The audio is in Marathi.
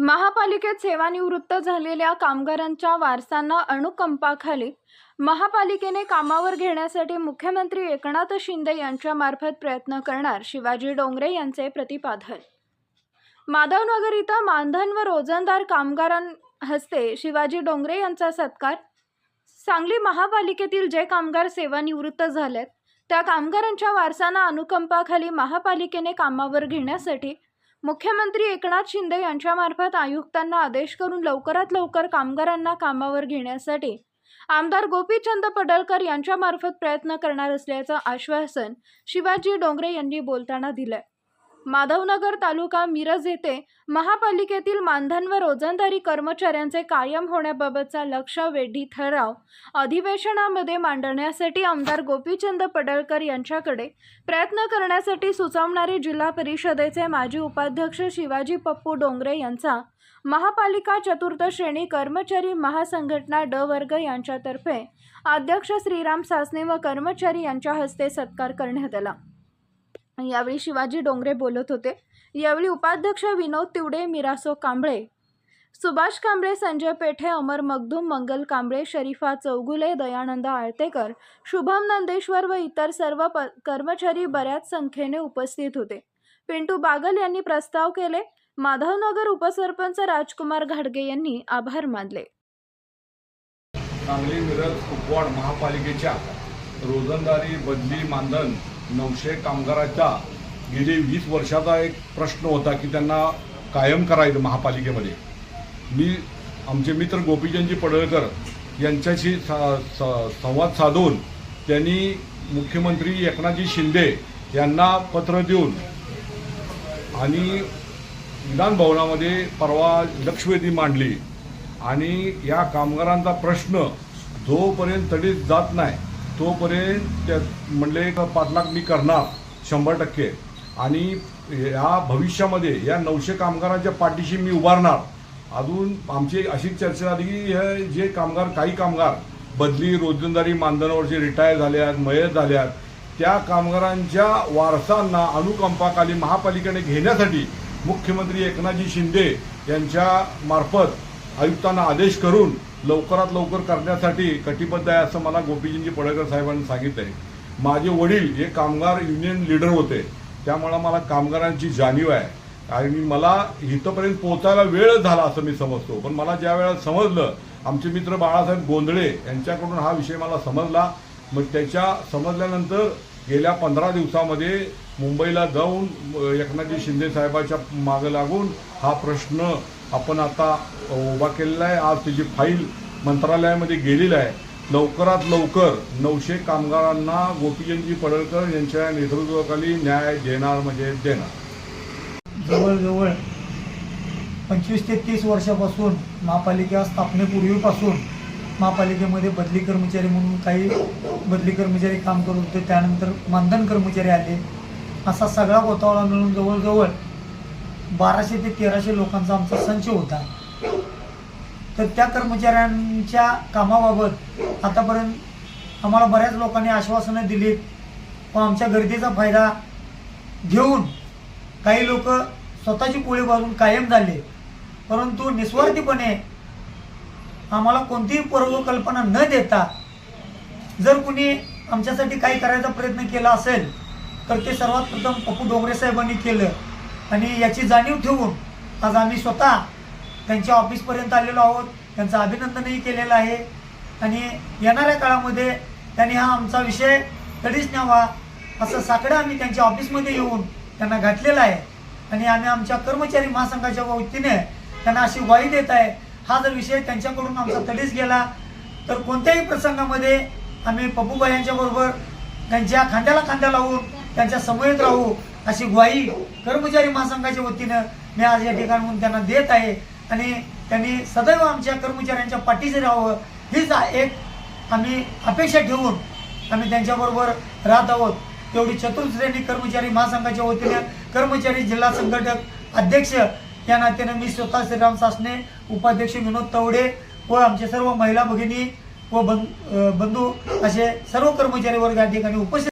महापालिकेत सेवानिवृत्त झालेल्या कामगारांच्या वारसांना अनुकंपाखाली महापालिकेने कामावर घेण्यासाठी मुख्यमंत्री एकनाथ शिंदे यांच्यामार्फत प्रयत्न करणार शिवाजी डोंगरे यांचे प्रतिपादन. माधवनगर इथं मानधन व रोजंदार कामगारां हस्ते शिवाजी डोंगरे यांचा सत्कार. सांगली महापालिकेतील जे कामगार सेवानिवृत्त झालेत त्या कामगारांच्या वारसांना अनुकंपाखाली महापालिकेने कामावर घेण्यासाठी मुख्यमंत्री एकनाथ शिंदे यांच्यामार्फत आयुक्तांना आदेश करून लवकरात लवकर कामगारांना कामावर घेण्यासाठी आमदार गोपीचंद पडळकर यांच्यामार्फत प्रयत्न करणार असल्याचं आश्वासन शिवाजी डोंगरे यांनी बोलताना दिलंय. माधवनगर तालुका मिरज येथे महापालिकेतील मानधन व रोजंदारी कर्मचाऱ्यांचे कायम होण्याबाबतचा लक्ष वेधी ठराव अधिवेशनामध्ये मांडण्यासाठी आमदार गोपीचंद पडळकर यांच्याकडे प्रयत्न करण्यासाठी सुचवणारे जिल्हा परिषदेचे माजी उपाध्यक्ष शिवाजी पप्पू डोंगरे यांचा महापालिका चतुर्थ श्रेणी कर्मचारी महासंघटना ड वर्ग यांच्यातर्फे अध्यक्ष श्रीराम सासने व कर्मचारी यांच्या हस्ते सत्कार करण्यात आला. यावेळी शिवाजी डोंगरे बोलत होते. यावेळी उपाध्यक्ष विनोद तिवडे मिरासो कांबळे सुभाष कांबळे संजय पेठे अमर मगदूम मंगल कांबळे शरीफा चौगुले दयानंद आळतेकर शुभम नंदेश्वर व इतर सर्व प कर्मचारी बऱ्याच संख्येने उपस्थित होते. पिंटू बागल यांनी प्रस्ताव केले. माधवनगर उपसरपंच राजकुमार घाडगे यांनी आभार मानले. सांगली मिरज कुपवाड महापालिकेच्या रोजंदारी बदली मानधन नऊशे कामगाराचा गेली वीस वर्षाचा एक प्रश्न होता की त्यांना कायम करायचं महापालिकेमध्ये. मी आमचे मित्र गोपीचंदजी पडळकर यांच्याशी सा- स- संवाद साधून त्यांनी मुख्यमंत्री एकनाथजी शिंदे यांना पत्र देऊन आणि विधानभवनामध्ये परवा लक्षवेधी मांडली. आणि या कामगारांचा प्रश्न जोपर्यंत तडीत जात नाही तोपर्यंत त्या म्हणले का पाच लाख मी करणार शंभर टक्के. आणि या भविष्यामध्ये या नऊशे कामगारांच्या पाठीशी मी उभारणार. अजून आमची अशी चर्चा झाली की हे जे कामगार काही कामगार बदली रोजंदारी मानधनावरचे रिटायर झाले आहेत मयत झाल्यात आहेत त्या कामगारांच्या वारसांना अनुकंपाखाली महापालिकेने घेण्यासाठी मुख्यमंत्री एकनाथजी शिंदे यांच्या मार्फत आयुक्तांना आदेश करून लवकरात लवकर करण्यासाठी कटिबद्ध आहे असं मला गोपीजींजी पडळकर साहेबांनी सांगितलं आहे माझे वडील हे कामगार युनियन लीडर होते. त्यामुळं मला कामगारांची जाणीव आहे. आणि मला इथंपर्यंत पोहोचायला वेळ झाला असं मी समजतो. पण मला ज्या वेळेला समजलं आमचे मित्र बाळासाहेब गोंधळे यांच्याकडून हा विषय मला समजला. मग त्याच्या समजल्यानंतर गेल्या पंधरा दिवसामध्ये मुंबईला जाऊन एकनाथजी शिंदे साहेबाच्या मागं लागून हा प्रश्न आपण आता उभा केलेला आहे. आज त्याची फाईल मंत्रालयामध्ये गेलेली आहे. लवकरात लवकर नऊशे कामगारांना गोपीचंदजी पडळकर यांच्या नेतृत्वाखाली न्याय देणार म्हणजे देणार. जवळजवळ पंचवीस ते तीस वर्षापासून महापालिका स्थापनेपूर्वीपासून महापालिकेमध्ये बदली कर्मचारी म्हणून काही बदली कर्मचारी काम करत होते. त्यानंतर मानधन कर्मचारी आले. असा सगळा गोतावळा मिळून जवळजवळ बाराशे ते तेराशे लोकांचा आमचा संच होता. तर त्या कर्मचाऱ्यांच्या कामाबाबत आतापर्यंत आम्हाला बऱ्याच लोकांनी आश्वासनं दिलीत. व आमच्या गर्दीचा फायदा घेऊन काही लोक स्वतःची पोळी बाजून कायम झाले. परंतु निस्वार्थीपणे आम्हाला कोणतीही पूर्वकल्पना न देता जर कुणी आमच्यासाठी काही करायचा प्रयत्न केला असेल तर ते सर्वात प्रथम पप्पू डोंगरे साहेबांनी केलं. आणि याची जाणीव ठेवून आज आम्ही स्वतः त्यांच्या ऑफिसपर्यंत आलेलो आहोत. त्यांचं अभिनंदनही केलेलं आहे. आणि येणाऱ्या काळामध्ये त्यांनी हा आमचा विषय तडीच न्यावा असं साकडं आम्ही त्यांच्या ऑफिसमध्ये येऊन त्यांना घातलेलं आहे. आणि आम्ही आमच्या कर्मचारी महासंघाच्या वतीने त्यांना अशी ग्वाही देत आहे हा जर विषय त्यांच्याकडून आमचा तडीच गेला तर कोणत्याही प्रसंगामध्ये आम्ही पप्पूबाई यांच्या बरोबर त्यांच्या खांद्याला खांद्या लावून त्यांच्या समवेत राहू अशी ग्वाही कर्मचारी महासंघाच्या वतीनं मी आज या ठिकाणून त्यांना देत आहे. आणि त्यांनी सदैव आमच्या कर्मचाऱ्यांच्या पाठीशी राहावं हीच एक आम्ही अपेक्षा ठेवून आम्ही त्यांच्याबरोबर राहत आहोत. तेवढी चतुर्श्रेणी कर्मचारी महासंघाच्या वतीने कर्मचारी जिल्हा संघटक अध्यक्ष या नात्याने मी स्वतः श्रीराम सासने उपाध्यक्ष विनोद तवडे व आमचे सर्व महिला भगिनी व बंधू असे सर्व कर्मचारी वर्ग या ठिकाणी उपस्थित